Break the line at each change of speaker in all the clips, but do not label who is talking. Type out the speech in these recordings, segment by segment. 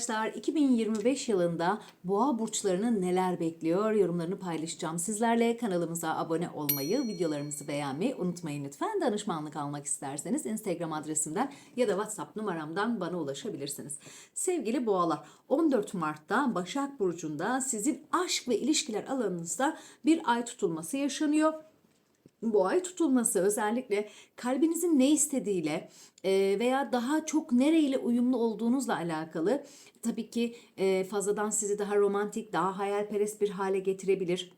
arkadaşlar 2025 yılında boğa burçlarını neler bekliyor yorumlarını paylaşacağım. Sizlerle kanalımıza abone olmayı, videolarımızı beğenmeyi unutmayın lütfen. Danışmanlık almak isterseniz Instagram adresimden ya da WhatsApp numaramdan bana ulaşabilirsiniz. Sevgili boğalar 14 Mart'ta Başak Burcu'nda sizin aşk ve ilişkiler alanınızda bir ay tutulması yaşanıyor bu ay tutulması özellikle kalbinizin ne istediğiyle e, veya daha çok nereyle uyumlu olduğunuzla alakalı tabii ki e, fazladan sizi daha romantik, daha hayalperest bir hale getirebilir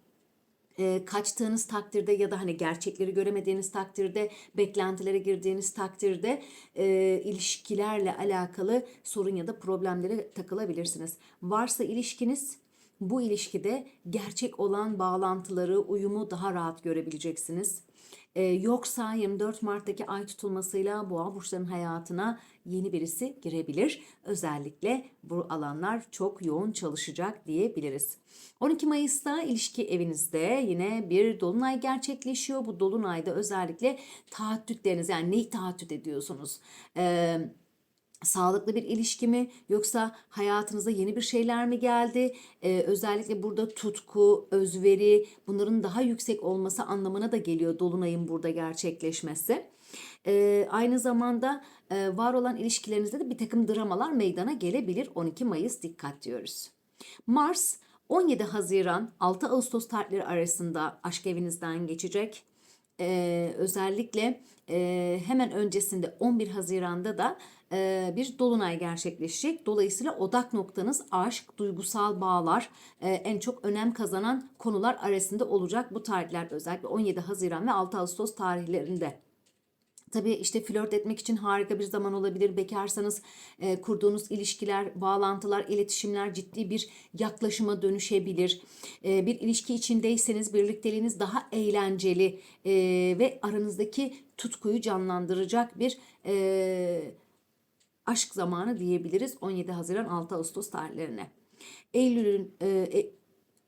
e, kaçtığınız takdirde ya da hani gerçekleri göremediğiniz takdirde, beklentilere girdiğiniz takdirde e, ilişkilerle alakalı sorun ya da problemlere takılabilirsiniz. Varsa ilişkiniz bu ilişkide gerçek olan bağlantıları, uyumu daha rahat görebileceksiniz. Ee, yoksa 24 Mart'taki ay tutulmasıyla boğa burçlarının hayatına yeni birisi girebilir. Özellikle bu alanlar çok yoğun çalışacak diyebiliriz. 12 Mayıs'ta ilişki evinizde yine bir dolunay gerçekleşiyor. Bu dolunayda özellikle taahhütleriniz yani neyi taahhüt ediyorsunuz? Eee sağlıklı bir ilişki mi yoksa hayatınıza yeni bir şeyler mi geldi? Ee, özellikle burada tutku, özveri bunların daha yüksek olması anlamına da geliyor Dolunay'ın burada gerçekleşmesi. Ee, aynı zamanda e, var olan ilişkilerinizde de bir takım dramalar meydana gelebilir 12 Mayıs dikkat diyoruz. Mars 17 Haziran 6 Ağustos tarihleri arasında aşk evinizden geçecek. Ee, özellikle e, hemen öncesinde 11 Haziran'da da bir dolunay gerçekleşecek. Dolayısıyla odak noktanız aşk, duygusal bağlar en çok önem kazanan konular arasında olacak bu tarihler özellikle 17 Haziran ve 6 Ağustos tarihlerinde. Tabii işte flört etmek için harika bir zaman olabilir. Bekarsanız e, kurduğunuz ilişkiler, bağlantılar, iletişimler ciddi bir yaklaşıma dönüşebilir. E, bir ilişki içindeyseniz birlikteliğiniz daha eğlenceli e, ve aranızdaki tutkuyu canlandıracak bir e, aşk zamanı diyebiliriz 17 Haziran 6 Ağustos tarihlerine. Eylül'ün e, e,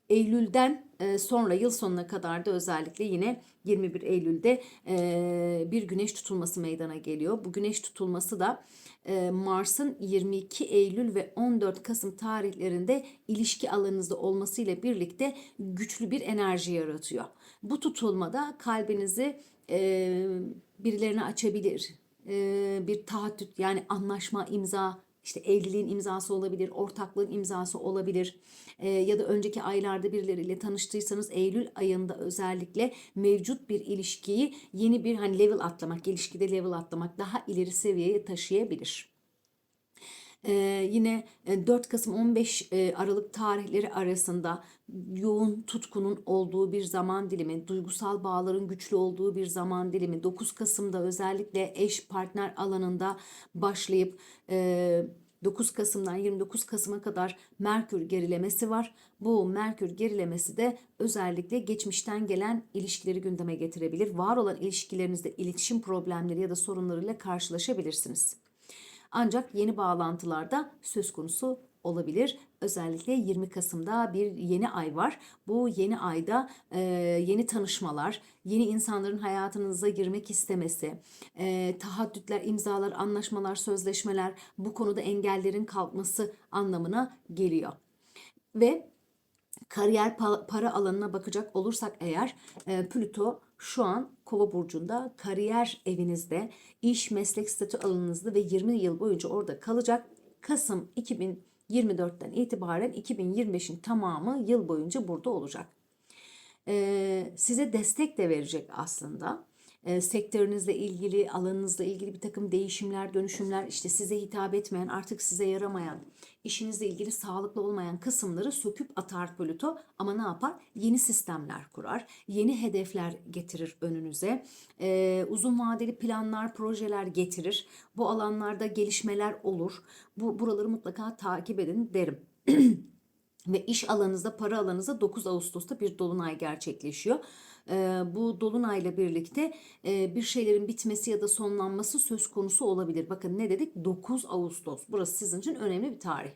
Eylül'den e, sonra yıl sonuna kadar da özellikle yine 21 Eylül'de e, bir güneş tutulması meydana geliyor. Bu güneş tutulması da e, Mars'ın 22 Eylül ve 14 Kasım tarihlerinde ilişki alanınızda olmasıyla birlikte güçlü bir enerji yaratıyor. Bu tutulmada kalbinizi birilerine açabilir, bir taahhüt yani anlaşma imza işte evliliğin imzası olabilir, ortaklığın imzası olabilir e, ya da önceki aylarda birileriyle tanıştıysanız Eylül ayında özellikle mevcut bir ilişkiyi yeni bir hani level atlamak, ilişkide level atlamak daha ileri seviyeye taşıyabilir. Ee, yine 4 Kasım 15 Aralık tarihleri arasında yoğun tutkunun olduğu bir zaman dilimi, duygusal bağların güçlü olduğu bir zaman dilimi, 9 Kasım'da özellikle eş partner alanında başlayıp 9 Kasım'dan 29 Kasım'a kadar Merkür gerilemesi var. Bu Merkür gerilemesi de özellikle geçmişten gelen ilişkileri gündeme getirebilir. Var olan ilişkilerinizde iletişim problemleri ya da sorunlarıyla karşılaşabilirsiniz. Ancak yeni bağlantılarda söz konusu olabilir. Özellikle 20 Kasım'da bir yeni ay var. Bu yeni ayda e, yeni tanışmalar, yeni insanların hayatınıza girmek istemesi, e, tahaddütler, imzalar, anlaşmalar, sözleşmeler bu konuda engellerin kalkması anlamına geliyor. Ve kariyer para alanına bakacak olursak eğer e, Plüto şu an Kova burcunda kariyer evinizde, iş meslek statü alanınızda ve 20 yıl boyunca orada kalacak. Kasım 2024'ten itibaren 2025'in tamamı yıl boyunca burada olacak. Ee, size destek de verecek aslında e, sektörünüzle ilgili, alanınızla ilgili bir takım değişimler, dönüşümler, işte size hitap etmeyen, artık size yaramayan, işinizle ilgili sağlıklı olmayan kısımları söküp atar Plüto ama ne yapar? Yeni sistemler kurar, yeni hedefler getirir önünüze, e, uzun vadeli planlar, projeler getirir. Bu alanlarda gelişmeler olur. Bu buraları mutlaka takip edin derim. Ve iş alanınızda, para alanınızda 9 Ağustos'ta bir dolunay gerçekleşiyor. Bu dolunayla birlikte bir şeylerin bitmesi ya da sonlanması söz konusu olabilir. Bakın ne dedik? 9 Ağustos. Burası sizin için önemli bir tarih.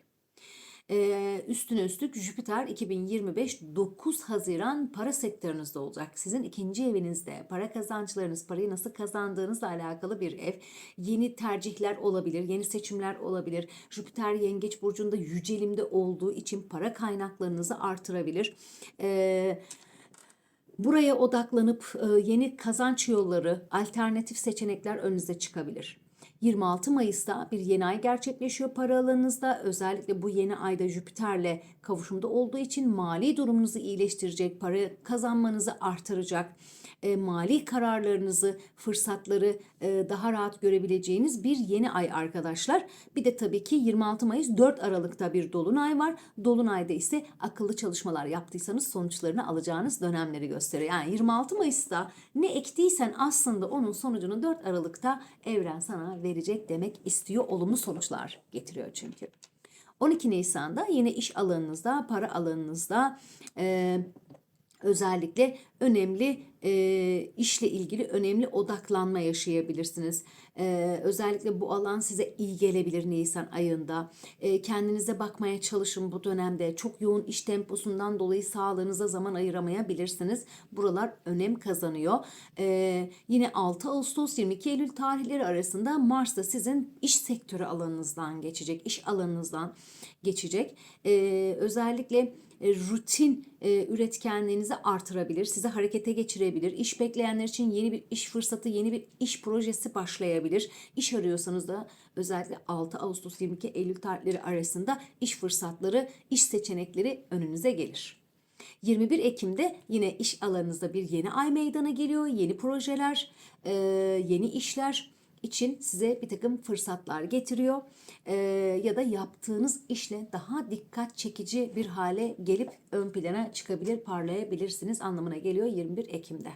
Ee, üstüne üstlük Jüpiter 2025 9 Haziran para sektörünüzde olacak. Sizin ikinci evinizde para kazançlarınız, parayı nasıl kazandığınızla alakalı bir ev. Yeni tercihler olabilir, yeni seçimler olabilir. Jüpiter Yengeç Burcu'nda yücelimde olduğu için para kaynaklarınızı artırabilir. Ee, Buraya odaklanıp yeni kazanç yolları, alternatif seçenekler önünüze çıkabilir. 26 Mayıs'ta bir yeni ay gerçekleşiyor para alanınızda. Özellikle bu yeni ayda Jüpiter'le kavuşumda olduğu için mali durumunuzu iyileştirecek, para kazanmanızı artıracak, e, mali kararlarınızı, fırsatları e, daha rahat görebileceğiniz bir yeni ay arkadaşlar. Bir de tabii ki 26 Mayıs 4 Aralık'ta bir dolunay var. Dolunayda ise akıllı çalışmalar yaptıysanız sonuçlarını alacağınız dönemleri gösteriyor. Yani 26 Mayıs'ta ne ektiysen aslında onun sonucunu 4 Aralık'ta evren sana verecek demek istiyor. Olumlu sonuçlar getiriyor çünkü. 12 Nisan'da yine iş alanınızda, para alanınızda özellikle önemli e, işle ilgili önemli odaklanma yaşayabilirsiniz. E, özellikle bu alan size iyi gelebilir Nisan ayında. E, kendinize bakmaya çalışın bu dönemde. Çok yoğun iş temposundan dolayı sağlığınıza zaman ayıramayabilirsiniz. Buralar önem kazanıyor. E, yine 6 Ağustos 22 Eylül tarihleri arasında Mars da sizin iş sektörü alanınızdan geçecek, iş alanınızdan geçecek. E, özellikle rutin e, üretkenliğinizi artırabilir, sizi harekete geçirebilir. İş bekleyenler için yeni bir iş fırsatı, yeni bir iş projesi başlayabilir. İş arıyorsanız da özellikle 6 Ağustos 22 Eylül tarihleri arasında iş fırsatları, iş seçenekleri önünüze gelir. 21 Ekim'de yine iş alanınızda bir yeni ay meydana geliyor. Yeni projeler, e, yeni işler için size bir takım fırsatlar getiriyor Ee, ya da yaptığınız işle daha dikkat çekici bir hale gelip ön plana çıkabilir, parlayabilirsiniz anlamına geliyor 21 Ekim'de.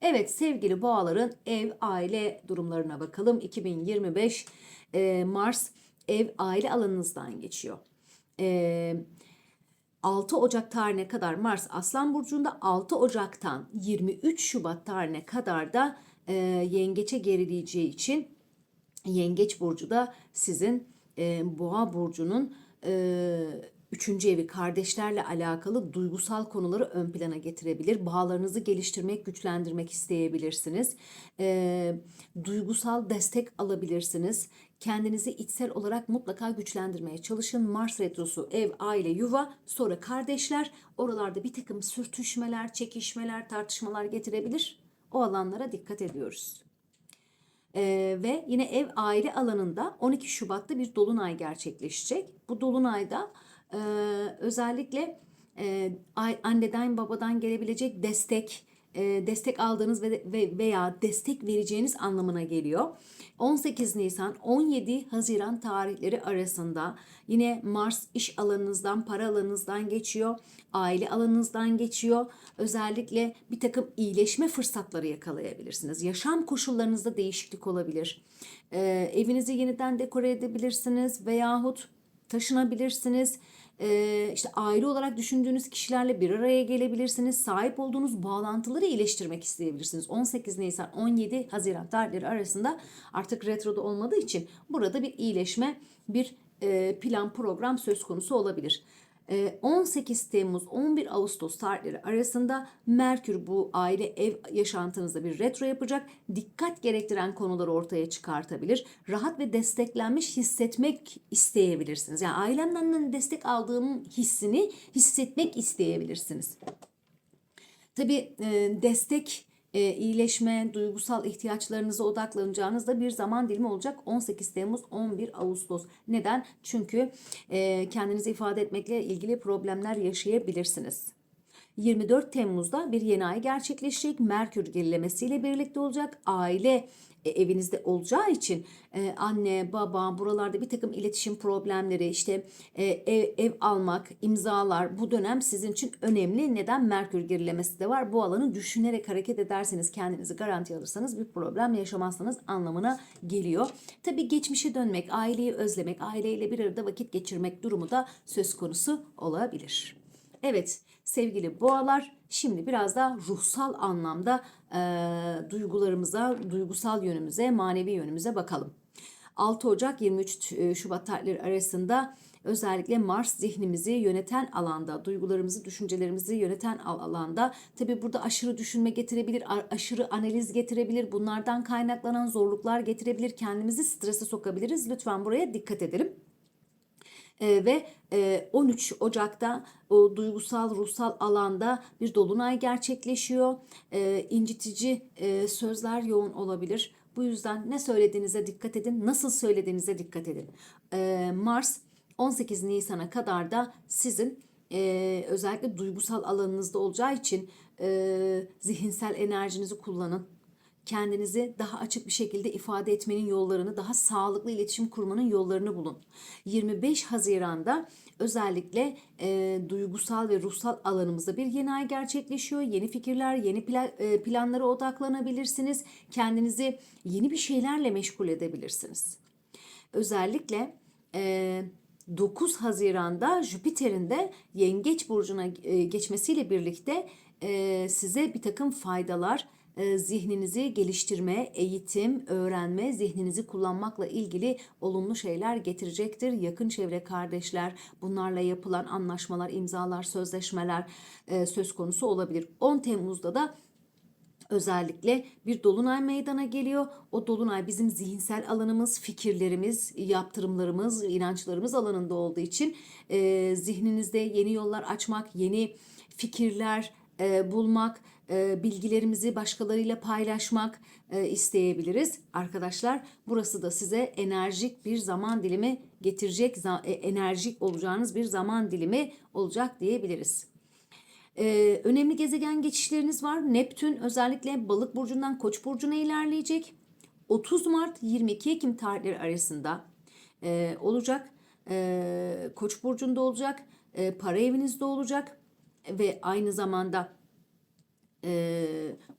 Evet sevgili boğaların ev aile durumlarına bakalım. 2025 e, Mars ev aile alanınızdan geçiyor. E, 6 Ocak tarihine kadar Mars Aslan Burcu'nda 6 Ocak'tan 23 Şubat tarihine kadar da e, yengeçe gerileyeceği için yengeç burcu da sizin e, boğa burcunun e, üçüncü evi kardeşlerle alakalı duygusal konuları ön plana getirebilir. Bağlarınızı geliştirmek, güçlendirmek isteyebilirsiniz. E, duygusal destek alabilirsiniz. Kendinizi içsel olarak mutlaka güçlendirmeye çalışın. Mars retrosu ev, aile, yuva, sonra kardeşler. Oralarda bir takım sürtüşmeler, çekişmeler, tartışmalar getirebilir. O alanlara dikkat ediyoruz. Ee, ve yine ev aile alanında 12 Şubat'ta bir dolunay gerçekleşecek. Bu dolunayda e, özellikle e, anneden babadan gelebilecek destek, e, destek aldığınız ve, ve veya destek vereceğiniz anlamına geliyor. 18 Nisan 17 Haziran tarihleri arasında yine Mars iş alanınızdan, para alanınızdan geçiyor, aile alanınızdan geçiyor. Özellikle bir takım iyileşme fırsatları yakalayabilirsiniz. Yaşam koşullarınızda değişiklik olabilir. Ee, evinizi yeniden dekore edebilirsiniz veyahut taşınabilirsiniz e, işte aile olarak düşündüğünüz kişilerle bir araya gelebilirsiniz. Sahip olduğunuz bağlantıları iyileştirmek isteyebilirsiniz. 18 Nisan 17 Haziran tarihleri arasında artık retroda olmadığı için burada bir iyileşme, bir plan program söz konusu olabilir. 18 ee, Temmuz 11 Ağustos tarihleri arasında Merkür bu aile ev yaşantınızda bir retro yapacak. Dikkat gerektiren konuları ortaya çıkartabilir. Rahat ve desteklenmiş hissetmek isteyebilirsiniz. Yani ailemden destek aldığım hissini hissetmek isteyebilirsiniz. Tabii e, destek e, iyileşme, duygusal ihtiyaçlarınıza odaklanacağınız da bir zaman dilimi olacak 18 Temmuz 11 Ağustos. Neden? Çünkü e, kendinizi ifade etmekle ilgili problemler yaşayabilirsiniz. 24 Temmuz'da bir yeni ay gerçekleşecek. Merkür gerilemesiyle birlikte olacak. Aile e, evinizde olacağı için e, anne, baba buralarda bir takım iletişim problemleri işte e, ev, ev almak, imzalar bu dönem sizin için önemli. Neden? Merkür gerilemesi de var. Bu alanı düşünerek hareket ederseniz kendinizi garanti alırsanız bir problem yaşamazsanız anlamına geliyor. Tabii geçmişe dönmek, aileyi özlemek, aileyle bir arada vakit geçirmek durumu da söz konusu olabilir. Evet sevgili boğalar şimdi biraz da ruhsal anlamda e, duygularımıza, duygusal yönümüze, manevi yönümüze bakalım. 6 Ocak 23 e, Şubat tarihleri arasında özellikle Mars zihnimizi yöneten alanda, duygularımızı, düşüncelerimizi yöneten al- alanda tabi burada aşırı düşünme getirebilir, aşırı analiz getirebilir, bunlardan kaynaklanan zorluklar getirebilir, kendimizi strese sokabiliriz. Lütfen buraya dikkat edelim. Ee, ve e, 13 Ocak'ta o duygusal ruhsal alanda bir dolunay gerçekleşiyor. Ee, incitici e, sözler yoğun olabilir. Bu yüzden ne söylediğinize dikkat edin, nasıl söylediğinize dikkat edin. Ee, Mars 18 Nisan'a kadar da sizin e, özellikle duygusal alanınızda olacağı için e, zihinsel enerjinizi kullanın kendinizi daha açık bir şekilde ifade etmenin yollarını, daha sağlıklı iletişim kurmanın yollarını bulun. 25 Haziran'da özellikle e, duygusal ve ruhsal alanımızda bir yeni ay gerçekleşiyor. Yeni fikirler, yeni pla- e, planlara odaklanabilirsiniz. Kendinizi yeni bir şeylerle meşgul edebilirsiniz. Özellikle e, 9 Haziran'da Jüpiter'in de Yengeç burcuna e, geçmesiyle birlikte e, size bir takım faydalar, e, zihninizi geliştirme, eğitim, öğrenme, zihninizi kullanmakla ilgili olumlu şeyler getirecektir. Yakın çevre kardeşler, bunlarla yapılan anlaşmalar, imzalar, sözleşmeler e, söz konusu olabilir. 10 Temmuz'da da özellikle bir dolunay meydana geliyor. O dolunay bizim zihinsel alanımız, fikirlerimiz, yaptırımlarımız, inançlarımız alanında olduğu için e, zihninizde yeni yollar açmak, yeni fikirler e, bulmak, bilgilerimizi başkalarıyla paylaşmak e, isteyebiliriz. Arkadaşlar burası da size enerjik bir zaman dilimi getirecek, e, enerjik olacağınız bir zaman dilimi olacak diyebiliriz. Önemli gezegen geçişleriniz var. Neptün özellikle Balık burcundan Koç burcuna ilerleyecek. 30 Mart 22 Ekim tarihleri arasında e, olacak. E, Koç burcunda olacak. E, para evinizde olacak ve aynı zamanda e,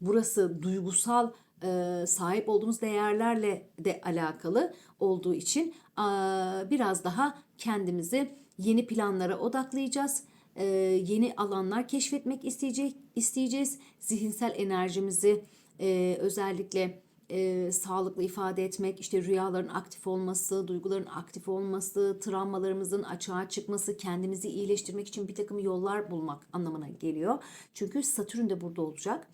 burası duygusal e, sahip olduğumuz değerlerle de alakalı olduğu için a, biraz daha kendimizi yeni planlara odaklayacağız. E, yeni alanlar keşfetmek isteyecek isteyeceğiz. Zihinsel enerjimizi e, özellikle e, sağlıklı ifade etmek, işte rüyaların aktif olması, duyguların aktif olması, travmalarımızın açığa çıkması, kendimizi iyileştirmek için bir takım yollar bulmak anlamına geliyor. Çünkü Satürn de burada olacak.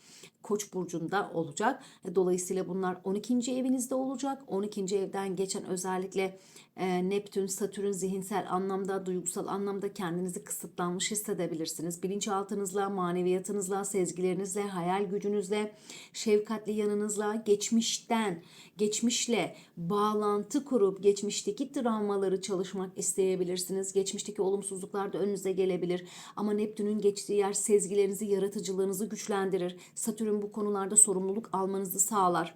Koç burcunda olacak. Dolayısıyla bunlar 12. evinizde olacak. 12. evden geçen özellikle e, Neptün, Satürn zihinsel anlamda, duygusal anlamda kendinizi kısıtlanmış hissedebilirsiniz. Bilinçaltınızla, maneviyatınızla, sezgilerinizle, hayal gücünüzle, şefkatli yanınızla, geçmişten, geçmişle bağlantı kurup geçmişteki travmaları çalışmak isteyebilirsiniz. Geçmişteki olumsuzluklar da önünüze gelebilir. Ama Neptün'ün geçtiği yer sezgilerinizi, yaratıcılığınızı güçlendirir. Satürn bu konularda sorumluluk almanızı sağlar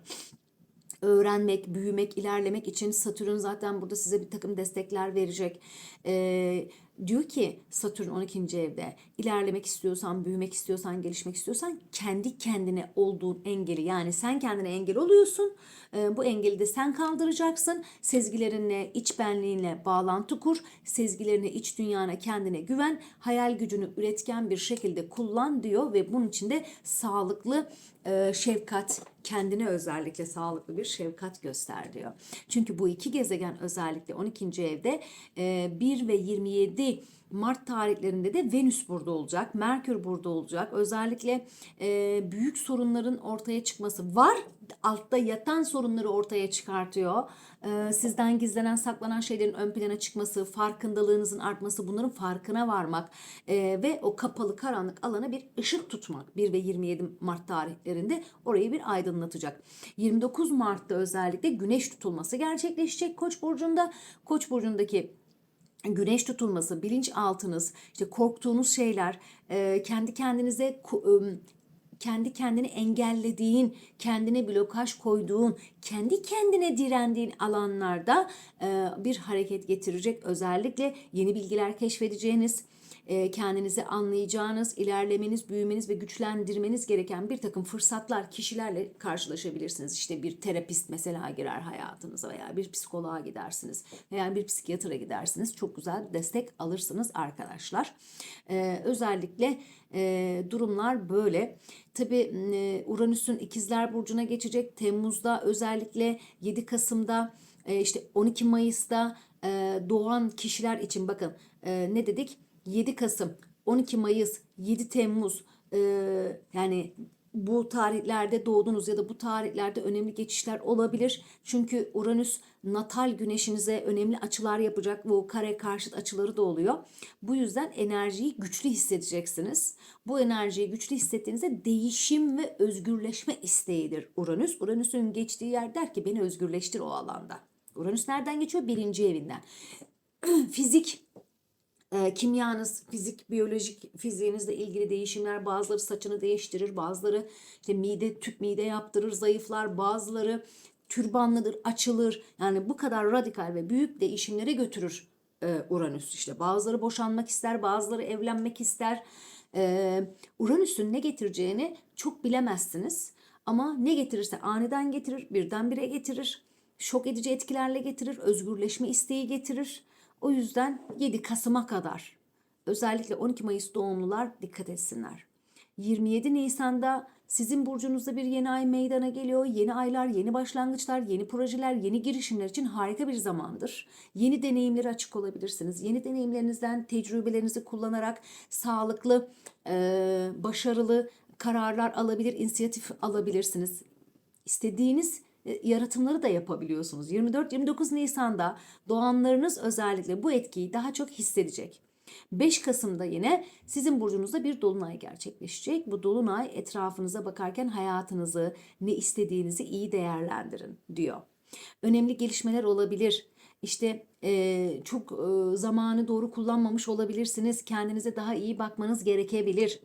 öğrenmek, büyümek, ilerlemek için Satürn zaten burada size bir takım destekler verecek. Ee, diyor ki Satürn 12. evde ilerlemek istiyorsan, büyümek istiyorsan, gelişmek istiyorsan kendi kendine olduğun engeli yani sen kendine engel oluyorsun. Ee, bu engeli de sen kaldıracaksın. Sezgilerinle, iç benliğinle bağlantı kur. Sezgilerine, iç dünyana, kendine güven. Hayal gücünü üretken bir şekilde kullan diyor ve bunun için de sağlıklı e, şefkat, kendine özellikle sağlıklı bir şefkat göster diyor. Çünkü bu iki gezegen özellikle 12. evde e, 1 ve 27 Mart tarihlerinde de Venüs burada olacak, Merkür burada olacak. Özellikle e, büyük sorunların ortaya çıkması var. Altta yatan sorunları ortaya çıkartıyor. E, sizden gizlenen, saklanan şeylerin ön plana çıkması, farkındalığınızın artması, bunların farkına varmak e, ve o kapalı karanlık alana bir ışık tutmak. 1 ve 27 Mart tarihlerinde orayı bir aydınlatacak. 29 Mart'ta özellikle güneş tutulması gerçekleşecek Koç burcunda. Koç burcundaki güneş tutulması, bilinçaltınız, işte korktuğunuz şeyler, e, kendi kendinize ım, kendi kendini engellediğin, kendine blokaj koyduğun, kendi kendine direndiğin alanlarda e, bir hareket getirecek. Özellikle yeni bilgiler keşfedeceğiniz, e, kendinizi anlayacağınız, ilerlemeniz, büyümeniz ve güçlendirmeniz gereken bir takım fırsatlar, kişilerle karşılaşabilirsiniz. İşte bir terapist mesela girer hayatınıza veya bir psikoloğa gidersiniz veya bir psikiyatra gidersiniz. Çok güzel destek alırsınız arkadaşlar. E, özellikle e, durumlar böyle. Tabi Uranüs'ün ikizler burcuna geçecek. Temmuz'da özellikle 7 Kasım'da e, işte 12 Mayıs'ta e, doğan kişiler için bakın e, ne dedik? 7 Kasım, 12 Mayıs, 7 Temmuz e, yani bu tarihlerde doğdunuz ya da bu tarihlerde önemli geçişler olabilir. Çünkü Uranüs natal güneşinize önemli açılar yapacak. Bu kare karşıt açıları da oluyor. Bu yüzden enerjiyi güçlü hissedeceksiniz. Bu enerjiyi güçlü hissettiğinizde değişim ve özgürleşme isteğidir Uranüs. Uranüs'ün geçtiği yer der ki beni özgürleştir o alanda. Uranüs nereden geçiyor? Birinci evinden. Fizik e, kimyanız, fizik, biyolojik fiziğinizle ilgili değişimler, bazıları saçını değiştirir, bazıları işte mide, tüp mide yaptırır, zayıflar, bazıları türbanlıdır, açılır. Yani bu kadar radikal ve büyük değişimlere götürür e, Uranüs. İşte bazıları boşanmak ister, bazıları evlenmek ister. E, Uranüs'ün ne getireceğini çok bilemezsiniz. Ama ne getirirse aniden getirir, birdenbire getirir. Şok edici etkilerle getirir, özgürleşme isteği getirir. O yüzden 7 Kasım'a kadar özellikle 12 Mayıs doğumlular dikkat etsinler. 27 Nisan'da sizin burcunuzda bir yeni ay meydana geliyor. Yeni aylar, yeni başlangıçlar, yeni projeler, yeni girişimler için harika bir zamandır. Yeni deneyimlere açık olabilirsiniz. Yeni deneyimlerinizden tecrübelerinizi kullanarak sağlıklı, başarılı kararlar alabilir, inisiyatif alabilirsiniz. İstediğiniz yaratımları da yapabiliyorsunuz. 24-29 Nisan'da doğanlarınız özellikle bu etkiyi daha çok hissedecek. 5 Kasım'da yine sizin burcunuzda bir dolunay gerçekleşecek. Bu dolunay etrafınıza bakarken hayatınızı, ne istediğinizi iyi değerlendirin diyor. Önemli gelişmeler olabilir. İşte e, çok e, zamanı doğru kullanmamış olabilirsiniz. Kendinize daha iyi bakmanız gerekebilir.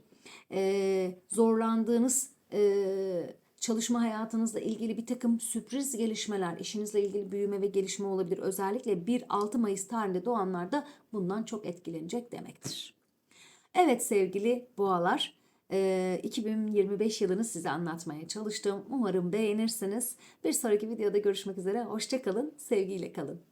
E, zorlandığınız e, çalışma hayatınızla ilgili bir takım sürpriz gelişmeler, işinizle ilgili büyüme ve gelişme olabilir. Özellikle 1-6 Mayıs tarihinde doğanlar da bundan çok etkilenecek demektir. Evet sevgili boğalar, e, 2025 yılını size anlatmaya çalıştım. Umarım beğenirsiniz. Bir sonraki videoda görüşmek üzere. Hoşçakalın, sevgiyle kalın.